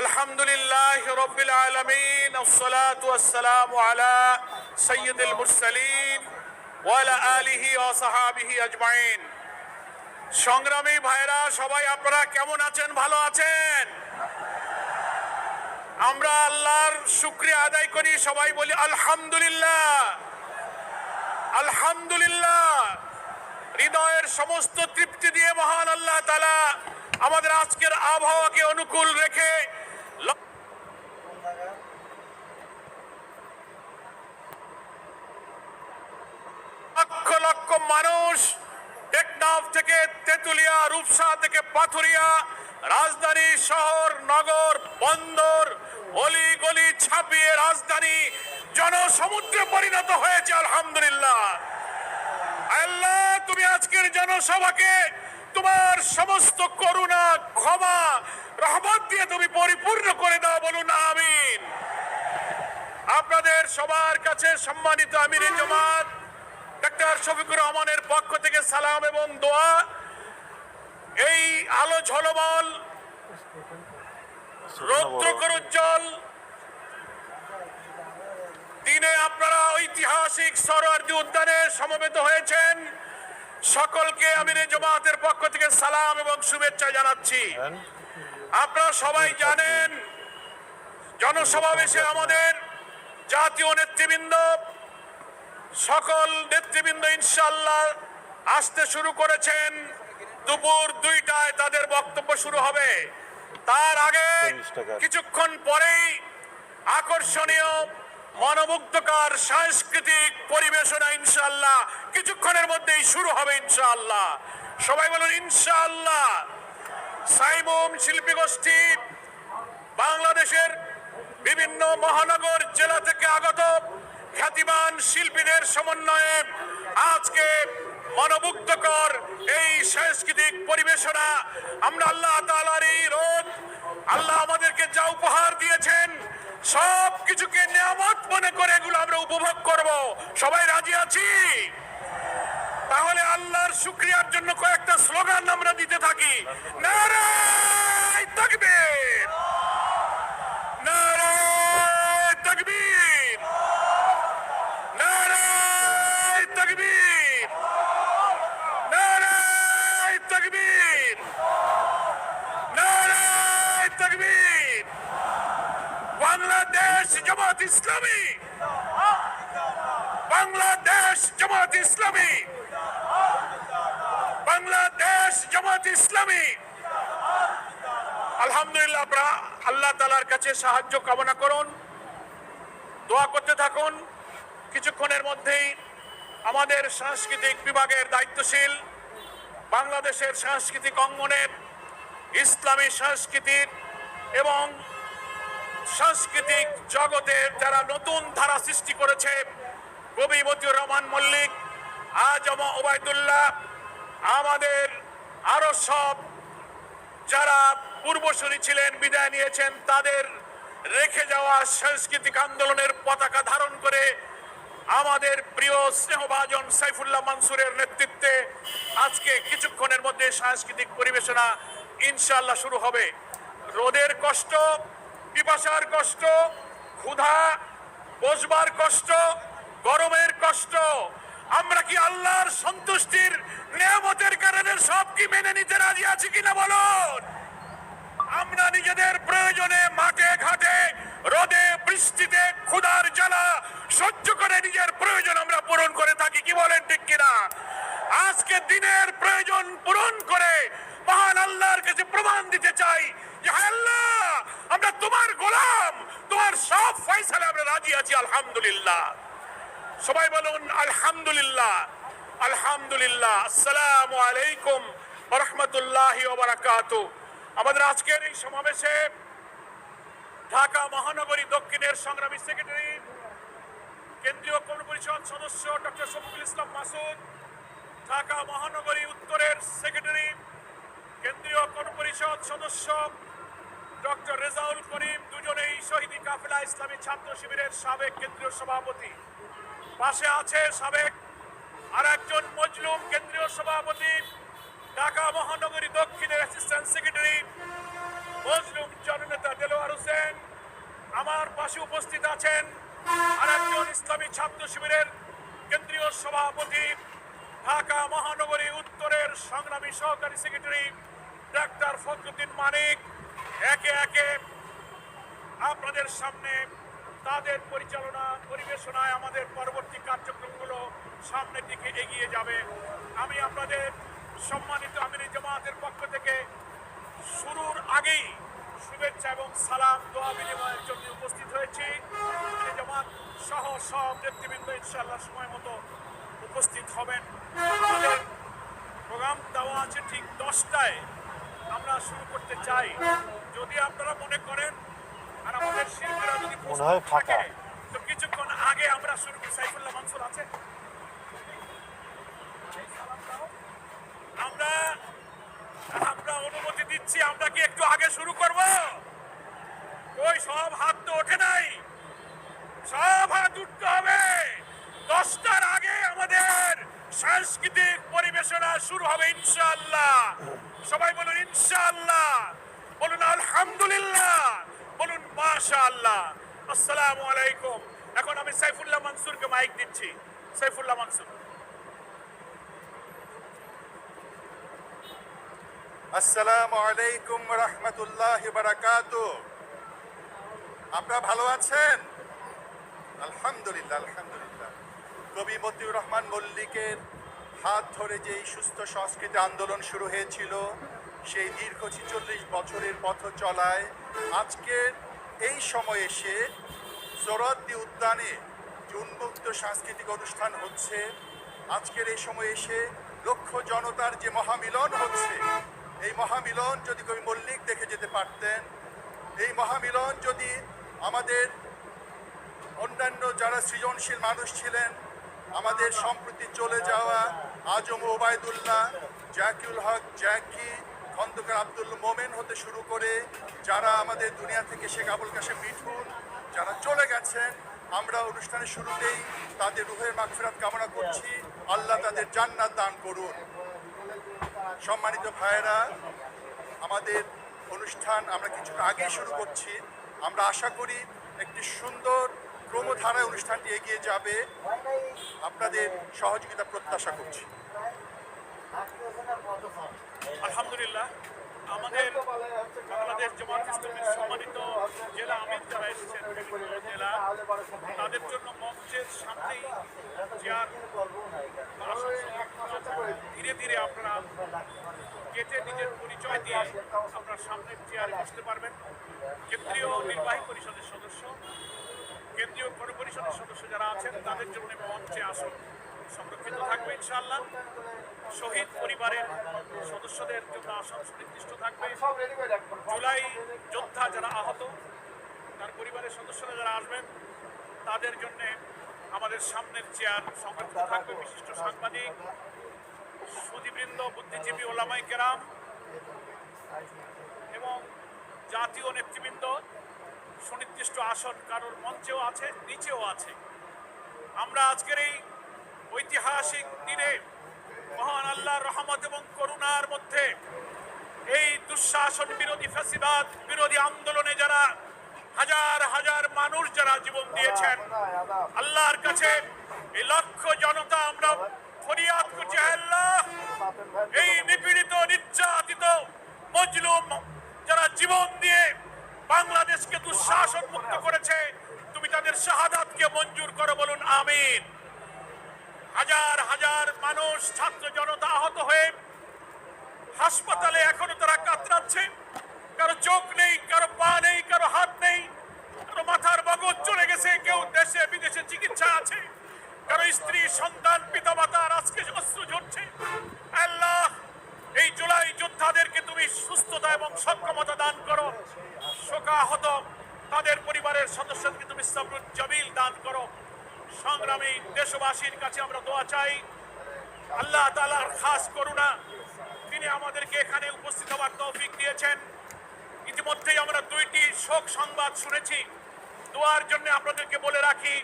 আলহামদুলিল্লাহ রব্বিল আলমিন, আসসালাতু আলা সৈয়দুল মুরসালিন ওয়ালা আলিহি ও আজমাইন। সংগ্রামী ভাইরা সবাই আপনারা কেমন আছেন? ভালো আছেন? আমরা আল্লাহর শুক্রিয়া আদায় করি, সবাই বলি আলহামদুলিল্লাহ। আলহামদুলিল্লাহ। হৃদয়ের সমস্ত তৃপ্তি দিয়ে মহান আল্লাহ তালা আমাদের আজকের আবহাওয়াকে অনুকূল রেখে লক্ষ লক্ষ মানুষ টেকনাফ থেকে তেতুলিয়া, রূপসা থেকে পাথুরিয়া, রাজধানী শহর, নগর, বন্দর অলি গলি ছাপিয়ে রাজধানী জনসমুদ্রে পরিণত হয়েছে, আলহামদুলিল্লাহ। আল্লাহ, তুমি আজকের জনসভাকে তোমার সমস্ত করুণা, ক্ষমা, রহমত দিয়ে তুমি পরিপূর্ণ করে দাও বলুন, আমিন। আপনাদের সবার কাছে সম্মানিত আমির জমাত, ডাক্তার শফিকুর রহমানের পক্ষ থেকে সালাম এবং দোয়া। এই আলো ঝলমল, রৌদ্রকরোজ্জ্বল, দিনে আপনারা ঐতিহাসিক সরোয়ার্দী উদ্যানে সমবেত হয়েছেন। সকলকে আমির জামাতের পক্ষ থেকে সালাম এবং শুভেচ্ছা জানাচ্ছি। আপনারা সবাই জানেন জনসমাবেশে আমাদের জাতীয় নেতৃবৃন্দ সকল নেতৃবৃন্দ ইনশাল্লাহ আসতে শুরু করেছেন। দুপুর দুইটায় তাদের বক্তব্য শুরু হবে। তার আগে কিছুক্ষণ পরেই আকর্ষণীয় মনোমুগ্ধকর সাংস্কৃতিক পরিবেশনা ইনশাল্লাহ কিছুক্ষণের মধ্যেই শুরু হবে ইনশাআল্লাহ। সবাই বলুন, ইনশাআল্লাহ। সাইমুম শিল্পী গোষ্ঠী বাংলাদেশের বিভিন্ন মহানগর জেলা থেকে আগত খ্যাতিমান শিল্পীদের সমন্বয়ে আজকে মনোমুগ্ধকর এই সাংস্কৃতিক পরিবেশনা। আমরা আল্লাহ তাআলার এই রোদ আল্লাহ আমাদেরকে যা উপহার দিয়েছেন সব কিছুকে নিয়ামত মনে করে এগুলো আমরা উপভোগ করব। সবাই রাজি আছি? তাহলে আল্লাহর শুক্রিয়ার জন্য কয়েকটা স্লোগান আমরা দিতে থাকি। নারায় তাকবীর নারায় তাকবীর নারায় তাকবীর নারায় তাকবীর নারায় তাকবীর বাংলাদেশ জামাত ইসলামী বাংলাদেশ জামাত ইসলামী বাংলাদেশ জামাত ইসলামী। আলহামদুলিল্লাহ আপনারা আল্লাহ তালার কাছে সাহায্য কামনা করুন, দোয়া করতে থাকুন। কিছুক্ষণের মধ্যেই আমাদের সাংস্কৃতিক বিভাগের দায়িত্বশীল বাংলাদেশের সাংস্কৃতিক অঙ্গনের ইসলামী সংস্কৃতির এবং সাংস্কৃতিক জগতের যারা নতুন ধারা সৃষ্টি করেছে, কবি মতিউর রহমান মল্লিক, আজম ওবায়দুল্লাহ, আমাদের আরও সব যারা পূর্বসূরি ছিলেন, বিদায় নিয়েছেন, তাদের রেখে যাওয়া সাংস্কৃতিক আন্দোলনের পতাকা ধারণ করে আমাদের প্রিয় স্নেহভাজন সাইফুল্লাহ মানসুরের নেতৃত্বে আজকে কিছুক্ষণের মধ্যে সাংস্কৃতিক পরিবেশনা ইনশাল্লাহ শুরু হবে। রোদের কষ্ট, পিপাসার কষ্ট, ক্ষুধা, বসবার কষ্ট, গরমের কষ্ট আমরা কি আল্লাহর সন্তুষ্টির নিয়ামতের কারণে সব কি মেনে নিতে রাজি আছি কিনা বলুন? আমরা নিজেদের প্রয়োজনে মাঠে, ঘাটে, রোদে, বৃষ্টিতে, ক্ষুধার জ্বালা সহ্য করে নিজের প্রয়োজন আমরা পূরণ করে থাকি, কি বলেন ঠিক কিনা? আজকে দিনের প্রয়োজন পূরণ করে মহান আল্লাহর কাছে প্রমাণ দিতে চাই যে আল্লাহ, আমরা তোমার গোলাম, তোমার সব ফয়সালে আমরা রাজি আছি, আলহামদুলিল্লাহ। সবাই বলুন, আলহামদুলিল্লাহ আলহামদুলিল্লাহ, আসসালামু আলাইকুম রহমতুল্লাহ আমাদের আজকের এই সমাবেশে ঢাকা মহানগরী দক্ষিণের সংগ্রামী সেক্রেটারি, কেন্দ্রীয় কর্ম পরিষদ সদস্য ডক্টর শফিকুল ইসলাম মাসুদ, ঢাকা মহানগরী উত্তরের সেক্রেটারি, কেন্দ্রীয় কর্ম পরিষদ সদস্য ডক্টর রেজাউল করিম, দুজনেই শহীদি কাফেলা ইসলামী ছাত্র শিবিরের সাবেক কেন্দ্রীয় সভাপতি। পাশে আছে সাবেক আর একজন মজলুম কেন্দ্রীয় সভাপতি, ঢাকা মহানগরী দক্ষিণের অ্যাসিস্ট্যান্ট সেক্রেটারি মজলুম জননেতা দেলোয়ার হোসেন। আমার পাশে উপস্থিত আছেন আরেকজন ইসলামী ছাত্র শিবিরের কেন্দ্রীয় সভাপতি, ঢাকা মহানগরী উত্তরের সংগ্রামী সহকারী সেক্রেটারি ডাক্তার ফখরুদ্দিন মানিক। একে একে আপনাদের সামনে তাদের পরিচালনা পরিবেশনায় আমাদের পরবর্তী কার্যক্রমগুলো সামনের দিকে এগিয়ে যাবে। আমি আপনাদের সম্মানিত আমিরি জামাতের পক্ষ থেকে শুরুর আগেই শুভেচ্ছা এবং সালাম, দোয়া বিনিময়ের জন্য উপস্থিত হয়েছি। জামাত সহ সব নেতৃবৃন্দ ইনশাআল্লাহ সময় মতো উপস্থিত হবেন। আমাদের প্রোগ্রাম দেওয়া আছে ঠিক দশটায়। আমরা শুরু করতে চাই। যদি আপনারা মনে করেন আর আমাদের শিল্পীরা যদি মনে হয় ফাঁকা। তো কিছুক্ষণ আগে আমরা শুরু করি। সাইফুল্লাহ মানসুর আছে। আমরা আমরা অনুমতি দিচ্ছি আমরা কি একটু আগে শুরু করব? ওই সব হাত তো ওঠে নাই। সব হাত উঠতে হবে। দশটার আগে আমাদের সাংস্কৃতিক পরিবেশনা শুরু হবে ইনশাআল্লাহ। সবাই বলুন ইনশাআল্লাহ। বলুন আলহামদুলিল্লাহ। আসসালামু আলাইকুম। এখন আমি সাইফুল্লাহ মানসুরকে মাইক দিচ্ছি। সাইফুল্লাহ মানসুর। আসসালামু আলাইকুম আপনারা ভালো আছেন? আলহামদুলিল্লাহ আলহামদুলিল্লাহ। কবি মতিউর রহমান মল্লিকের হাত ধরে যে সুস্থ সংস্কৃতি আন্দোলন শুরু হয়েছিল, সেই দীর্ঘ ছিচল্লিশ বছরের পথ চলায় আজকের এই সময় এসে সোরাদ্দি উদ্যানে যে উন্মুক্ত সাংস্কৃতিক অনুষ্ঠান হচ্ছে। আজকের এই সময় এসে লক্ষ জনতার যে মহামিলন হচ্ছে, এই মহামিলন যদি কবি মল্লিক দেখে যেতে পারতেন, এই মহামিলন যদি আমাদের অন্যান্য যারা সৃজনশীল মানুষ ছিলেন, আমাদের সম্প্রতি চলে যাওয়া আজম ওবায়দুল্লাহ, জাকিউল হক, জ্যাকি খন্দকার আব্দুল মোমেন হতে শুরু করে যারা আমাদের দুনিয়া থেকে শেখ আবুল কাশেম মিঠুন, যারা চলে গেছেন, আমরা অনুষ্ঠানের শুরুতেই তাদের রুহের মাগফিরাত কামনা করছি। আল্লাহ তাদের জান্নাত দান করুন। সম্মানিত ভাইয়েরা, আমাদের অনুষ্ঠান আমরা কিছুটা আগেই শুরু করছি। আমরা আশা করি একটি সুন্দর ক্রমধারায় অনুষ্ঠানটি এগিয়ে যাবে। আপনাদের সহযোগিতা প্রত্যাশা করছি। আলহামদুলিল্লাহ, আমাদের বাংলাদেশ জামাত ইসলামের সম্মানিত জেলা আমির যারা এসেছেন জেলা, তাদের জন্য মঞ্চের সামনেই চেয়ার। ধীরে ধীরে আপনারা কেটে নিজের পরিচয় দিয়ে আপনার সামনের চেয়ারে বসতে পারবেন কেন্দ্রীয় নির্বাহী পরিষদের সদস্য, কেন্দ্রীয় পৌর পরিষদের সদস্য যারা আছেন, তাদের জন্য মঞ্চে আসন সংরক্ষিত থাকবে ইনশাআল্লাহ। শহীদ পরিবারের সদস্যদের জন্য আসন সুনির্দিষ্ট থাকবে। জুলাই যোদ্ধা যারা আহত, তার পরিবারের সদস্যরা যারা আসবেন, তাদের জন্যে আমাদের সামনের চেয়ার সংরক্ষিত থাকবে বিশিষ্ট সাংবাদিক, সুদীবৃন্দ, বুদ্ধিজীবী, ওলামাই কেরাম এবং জাতীয় নেতৃবৃন্দ। সুনির্দিষ্ট আসন কারোর মঞ্চেও আছে, নিচেও আছে। আমরা আজকের এই ঐতিহাসিক দিনে মহান আল্লাহর রহমত এবং করুণার মধ্যে এই দুঃশাসন বিরোধী ফ্যাসিবাদ বিরোধী আন্দোলনে যারা হাজার হাজার মানুষ যারা জীবন দিয়েছেন, আল্লাহর কাছে এই লক্ষ জনতা আমরা ফরিয়াদ করছি আল্লাহ! এই নিপীড়িত, নির্যাতিত, মজলুম যারা জীবন দিয়ে বাংলাদেশকে দুঃশাসন মুক্ত করেছে, তুমি তাদের শাহাদাতকে মঞ্জুর করো, বলুন, আমিন। হাজার হাজার মানুষ ছাত্র জনতা আহত হয়ে হাসপাতালে এখনও তারা কাতরাচ্ছে কারও চোখ নেই কারও পা নেই কারও হাত নেই কারও মাথার মগজ চলে গেছে কেউ দেশে বিদেশে চিকিৎসা আছে কারও স্ত্রী সন্তান পিতা মাতার আজকে অস্ত্র ঝরছে আল্লাহ এই জুলাই যোদ্ধাদেরকে তুমি সুস্থতা এবং সক্ষমতা দান করো শোকাহত তাদের পরিবারের সদস্যদেরকে তুমি সাবরুল জামিল দান করো সংগ্রামী দেশবাসীর কাছে আমরা দোয়া চাই আল্লাহ তালার খাস করুণা তিনি আমাদেরকে এখানে উপস্থিত হওয়ার তৌফিক দিয়েছেন ইতিমধ্যেই আমরা দুইটি শোক সংবাদ শুনেছি। দোয়ার জন্য আপনাদেরকে বলে রাখি,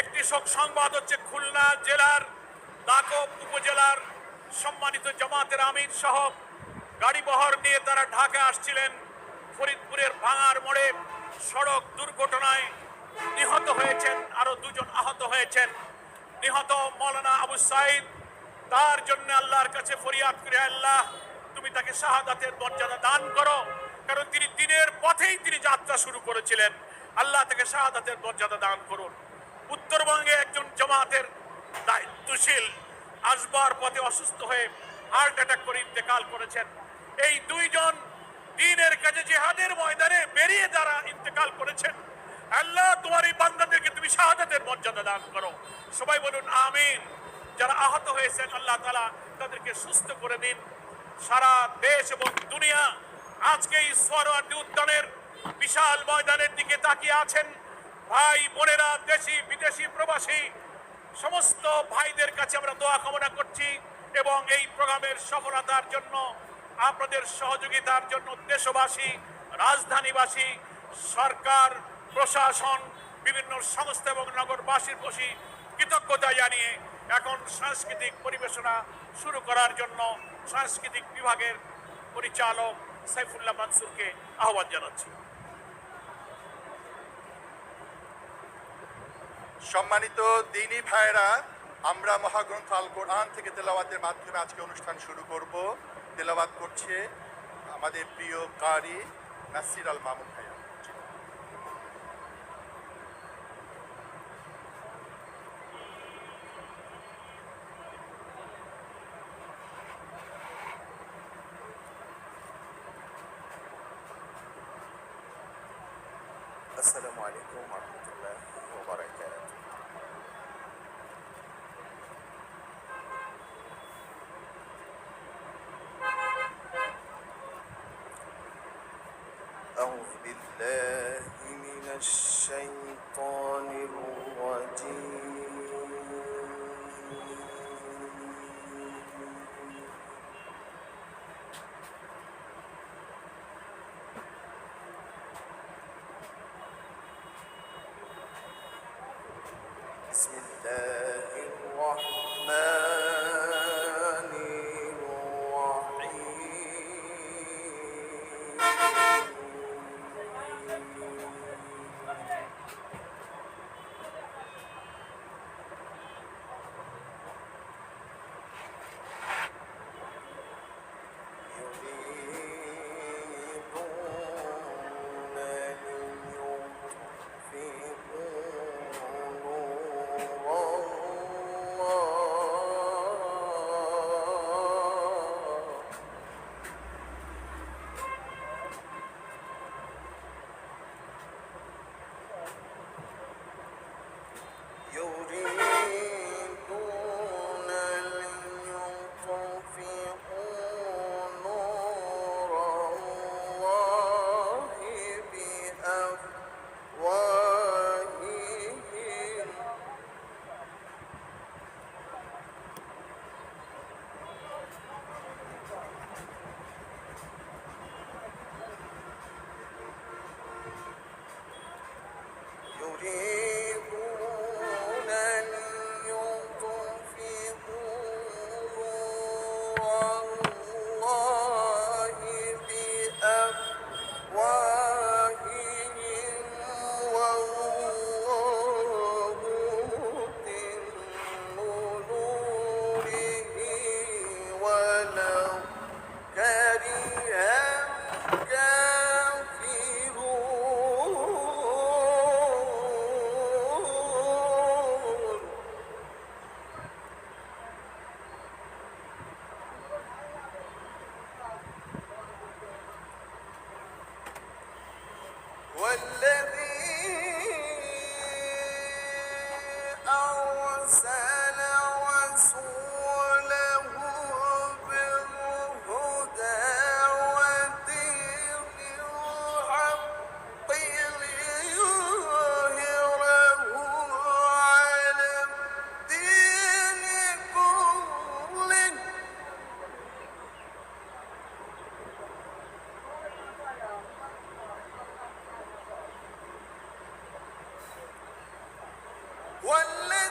একটি শোক সংবাদ হচ্ছে খুলনা জেলার দাকব উপজেলার সম্মানিত জামাতের আমির সহ গাড়ি বহর নিয়ে তারা ঢাকা আসছিলেন ফরিদপুরের ভাঙার মোড়ে। সড়ক দুর্ঘটনায় নিহত হয়েছেন, আরও দুজন আহত হয়েছেন। নিহত মৌলানা আবু সাইদ, তার জন্য আল্লাহর কাছে ফরিয়াদ করে, আল্লাহ, তুমি তাকে শাহাদাতের মর্যাদা দান করো। কারণ তিনি দিনের পথেই তিনি যাত্রা শুরু করেছিলেন। আল্লাহ তাকে শাহাদাতের মর্যাদা দান করুন। উত্তরবঙ্গে একজন জামাতের দায়িত্বশীল আসবার পথে অসুস্থ হয়ে হার্ট অ্যাটাক করে ইন্তেকাল করেছেন। এই দুইজন দিনের কাছে জেহাদের ময়দানে বেরিয়ে যারা ইন্তেকাল করেছেন, আল্লাহ তোমার এই বান্দাদেরকে তুমি শাহাদাতের মর্যাদা দান করো। সবাই বলুন, আমিন। যারা আহত হয়েছেন, আল্লাহ তালা তাদেরকে সুস্থ করে দিন সারা দেশ এবং দুনিয়া আজকে এই সরোয়ার্দী উদ্যানের বিশাল ময়দানের দিকে তাকিয়ে আছেন ভাই বোনেরা, দেশি, বিদেশি প্রবাসী, সমস্ত ভাইদের কাছে আমরা দোয়া কামনা করছি এবং এই প্রোগ্রামের সফলতার জন্য, আপনাদের সহযোগিতার জন্য দেশবাসী, রাজধানীবাসী, সরকার, প্রশাসন, বিভিন্ন সংস্থা এবং নগরবাসীর প্রতি কৃতজ্ঞতা জানিয়ে এখন সাংস্কৃতিক পরিবেশনা শুরু করার জন্য সাংস্কৃতিক বিভাগের পরিচালক সাইফুল্লাহ মানসুরকে আহ্বান জানাচ্ছি। সম্মানিত দিনী ভাইরা আমরা মহাগ্রন্থ আল কোরআন থেকে তেলাওয়াতের মাধ্যমে আজকে অনুষ্ঠান শুরু করব। তেলাওয়াত করছে আমাদের প্রিয় কারি নাসির আল মামুন ভাইয়া। الشيطان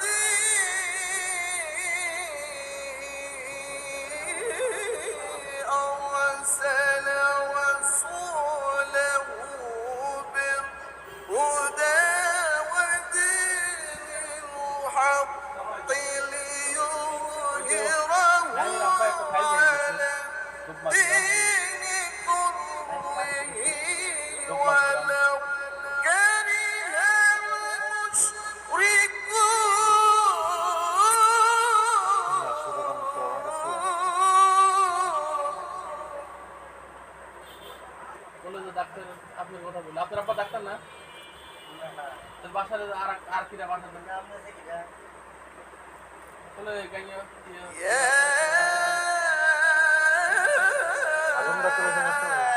Baby. ডাক্তার আপনার কথা বলি। আপনার আব্বা ডাক্তার না? বাসার আর আর কিরা বাসা দেন তাহলে গাইয়া আগুন ডাক্তার